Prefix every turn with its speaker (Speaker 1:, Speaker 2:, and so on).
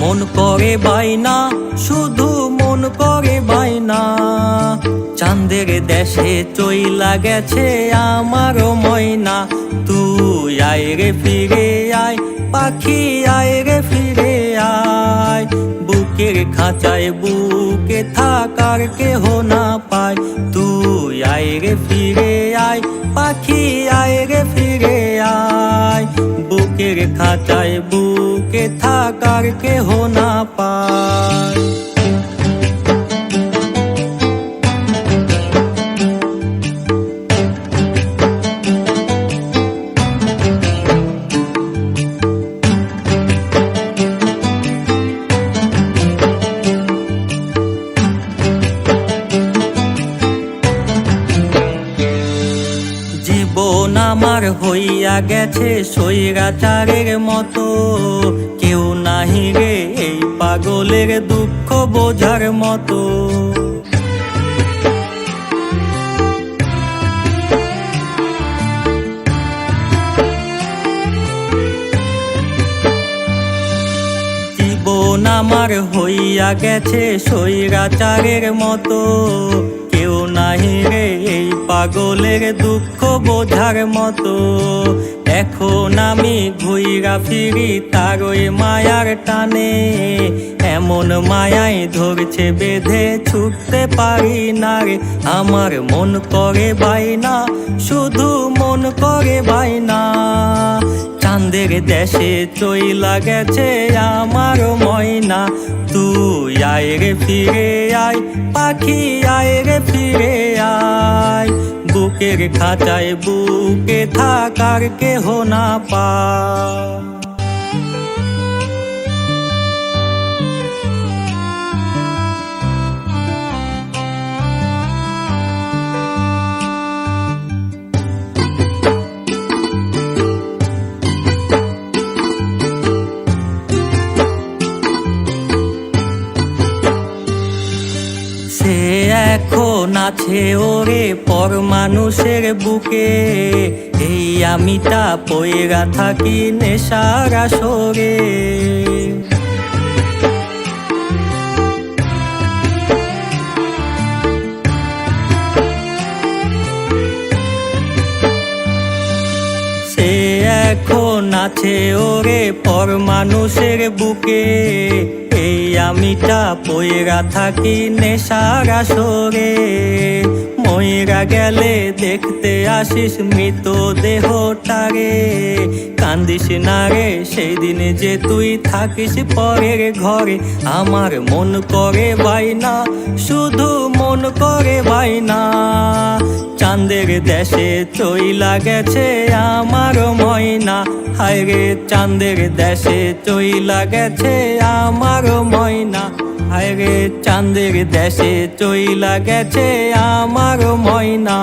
Speaker 1: মন করে বাইনা শুধু মন করে বাইনা চাঁদের দেশে চইলা গেছে আমারও ময়না। তুই আয় রে ফিরে আয়, পাখি আয় রে ফিরে আয়। বুকের খাঁচায় বুকে থাকার কেহ না পায়। তুই আয় রে ফিরে আয়, পাখি আয় রে ফিরে বুকের খাঁচায় বুকে থাকার কেহ না পায় হইয়া গেছে সৈরাচারের মতো। কেউ নাহি রে এই পাগলের দুঃখ বোঝার মতো। আমার হইয়া গেছে সৈরাচারের মতো। কেউ নাহি রে এই পাগলের দুঃখ বোঝার মতো। এখন আমি ঘুইরা ফিরি তার ওই মায়ার টানে। এমন মায়াই ধরছে বেঁধে ছুটতে পারি না রে। আমার মন করে বাইনা শুধু মন করে বাইনা চাঁদের দেশে চইলা গেছে আমার ময়না। তুই আয় রে, ফিরে আয়, পাখি আয় রে, ফিরে আয়। বুকের খাঁচায় বুকে থাকার কেহ না পা এখন আছে ওরে পর মানুষের বুকে। এই আমি তা পয়রা থাকি নেশার আসরে। এখন আছে ওরে পর মানুষের বুকে। আমিটা পয়রা থাকি নেশার আসরে। ময়রা গেলে দেখতে আসিস মৃত দেহটারে। কান্দিস না রে সেই দিন যে তুই থাকিস পরের ঘরে। আমার মন করে বাইনা শুধু মন করে বাইনা চাঁদের দেশে চইলা গেছে আমার ময়না। হায় রে, চাঁদের দেশে চইলা গেছে আমার ময়না। হায় রে, চাঁদের দেশে চইলা গেছে আমার ময়না।